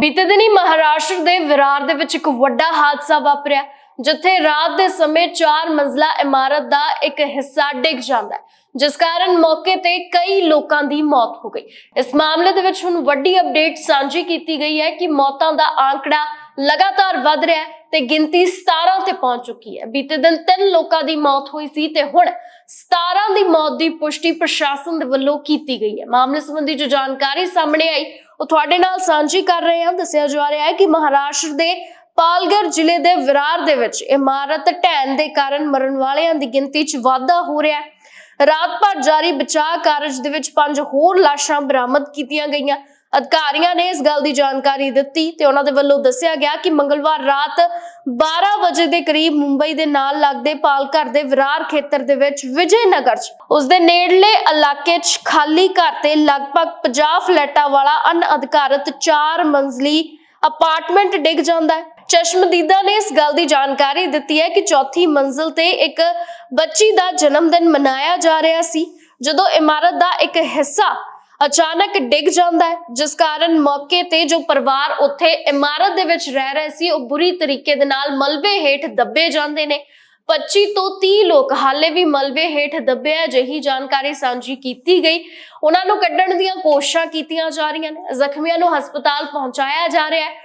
ਬੀਤੇ ਦਿਨੀ ਮਹਾਰਾਸ਼ਟਰ ਦੇ ਵਿਰਾਰ ਦੇ ਵਿੱਚ ਇੱਕ ਵੱਡਾ ਹਾਦਸਾ ਵਾਪਰਿਆ, ਜਿੱਥੇ ਰਾਤ ਦੇ ਸਮੇਂ 4 ਮੰਜ਼ਲਾ ਇਮਾਰਤ ਦਾ ਇੱਕ ਹਿੱਸਾ ਡਿੱਗ ਜਾਂਦਾ ਹੈ, ਜਿਸ ਕਾਰਨ ਮੌਕੇ ਤੇ ਕਈ ਲੋਕਾਂ ਦੀ ਮੌਤ ਹੋ ਗਈ। ਇਸ ਮਾਮਲੇ ਦੇ ਵਿੱਚ ਹੁਣ ਵੱਡੀ ਅਪਡੇਟ ਸਾਂਝੀ ਕੀਤੀ ਗਈ ਹੈ ਕਿ ਮੌਤਾਂ ਦਾ ਆંકੜਾ ਲਗਾਤਾਰ ਵੱਧ ਰਿਹਾ ਹੈ ਤੇ ਗਿਣਤੀ 17 ਤੇ ਪਹੁੰਚ ਚੁੱਕੀ ਹੈ। ਬੀਤੇ ਦਿਨ ਤਿੰਨ ਲੋਕਾਂ ਦੀ ਮੌਤ ਹੋਈ ਸੀ ਤੇ ਹੁਣ 17 ਦੀ ਮੌਤ ਦੀ ਪੁਸ਼ਟੀ ਪ੍ਰਸ਼ਾਸਨ ਦੇ ਵੱਲੋਂ ਕੀਤੀ ਗਈ ਹੈ। ਮਾਮਲੇ ਸੰਬੰਧੀ ਜੋ ਜਾਣਕਾਰੀ ਸਾਹਮਣੇ ਆਈ ਉਹ ਤੁਹਾਡੇ ਨਾਲ ਸਾਂਝੀ ਕਰ ਰਹੇ ਹਾਂ। ਦੱਸਿਆ ਜਾ ਰਿਹਾ ਹੈ ਕਿ ਮਹਾਰਾਸ਼ਟਰ ਦੇ ਪਾਲਗਰ ਜ਼ਿਲ੍ਹੇ ਦੇ ਵਿਰਾਰ ਦੇ ਵਿੱਚ ਇਮਾਰਤ ਢਹਿਣ ਦੇ ਕਾਰਨ ਮਰਨ ਵਾਲਿਆਂ ਦੀ ਗਿਣਤੀ 'ਚ ਵਾਧਾ ਹੋ ਰਿਹਾ ਹੈ। ਰਾਤ ਭਰ ਜਾਰੀ ਬਚਾਅ ਕਾਰਜ ਦੇ ਵਿੱਚ ਪੰਜ ਹੋਰ ਲਾਸ਼ਾਂ ਬਰਾਮਦ ਕੀਤੀਆਂ ਗਈਆਂ। ਅਧਿਕਾਰੀਆਂ ਨੇ ਇਸ ਗੱਲ ਦੀ ਜਾਣਕਾਰੀ ਦਿੱਤੀ ਤੇ ਉਹਨਾਂ ਦੇ ਵੱਲੋਂ ਦੱਸਿਆ ਗਿਆ ਕਿ ਮੰਗਲਵਾਰ ਰਾਤ 12 ਵਜੇ ਦੇ ਕਰੀਬ ਮੁੰਬਈ ਦੇ ਨਾਲ ਲੱਗਦੇ ਪਾਲਘਰ ਦੇ ਵਿਰਾਰ ਖੇਤਰ ਦੇ ਵਿੱਚ ਵਿਜੇ ਨਗਰ 'ਚ, ਉਸ ਦੇ ਨੇੜਲੇ ਇਲਾਕੇ 'ਚ ਖਾਲੀ ਘਰ ਤੇ ਲਗਭਗ 50 ਫਲੈਟਾਂ ਵਾਲਾ ਅਣਅਧਿਕਾਰਤ 4 ਮੰਜ਼ਲੀ ਅਪਾਰਟਮੈਂਟ ਡਿੱਗ ਜਾਂਦਾ ਹੈ। ਚਸ਼ਮਦੀਦਾ ਨੇ ਇਸ ਗੱਲ ਦੀ ਜਾਣਕਾਰੀ ਦਿੱਤੀ ਹੈ ਕਿ ਚੌਥੀ ਮੰਜ਼ਲ ਤੇ ਇੱਕ ਬੱਚੀ ਦਾ ਜਨਮ ਦਿਨ ਮਨਾਇਆ ਜਾ ਰਿਹਾ ਸੀ, ਜਦੋਂ ਇਮਾਰਤ ਦਾ ਇੱਕ ਹਿੱਸਾ ਅਚਾਨਕ ਡਿੱਗ ਜਾਂਦਾ ਹੈ, ਜਿਸ ਕਾਰਨ ਮੌਕੇ ਤੇ ਜੋ ਪਰਿਵਾਰ ਉੱਥੇ ਇਮਾਰਤ ਦੇ ਵਿੱਚ ਰਹਿ ਰਹੇ ਸੀ, ਉਹ ਬੁਰੀ ਤਰੀਕੇ ਦੇ ਨਾਲ ਮਲਬੇ ਹੇਠ ਦੱਬੇ ਜਾਂਦੇ ਨੇ। 25 ਤੋਂ 30 ਲੋਕ ਹਾਲੇ ਵੀ ਮਲਬੇ ਹੇਠ ਦੱਬੇ ਆ ਜਿਹੀ ਜਾਣਕਾਰੀ ਸਾਂਝੀ ਕੀਤੀ ਗਈ। ਉਹਨਾਂ ਨੂੰ ਕੱਢਣ ਦੀਆਂ ਕੋਸ਼ਿਸ਼ਾਂ ਕੀਤੀਆਂ ਜਾ ਰਹੀਆਂ ਨੇ। ਜ਼ਖਮੀਆਂ ਨੂੰ ਹਸਪਤਾਲ ਪਹੁੰਚਾਇਆ ਜਾ ਰਿਹਾ ਹੈ।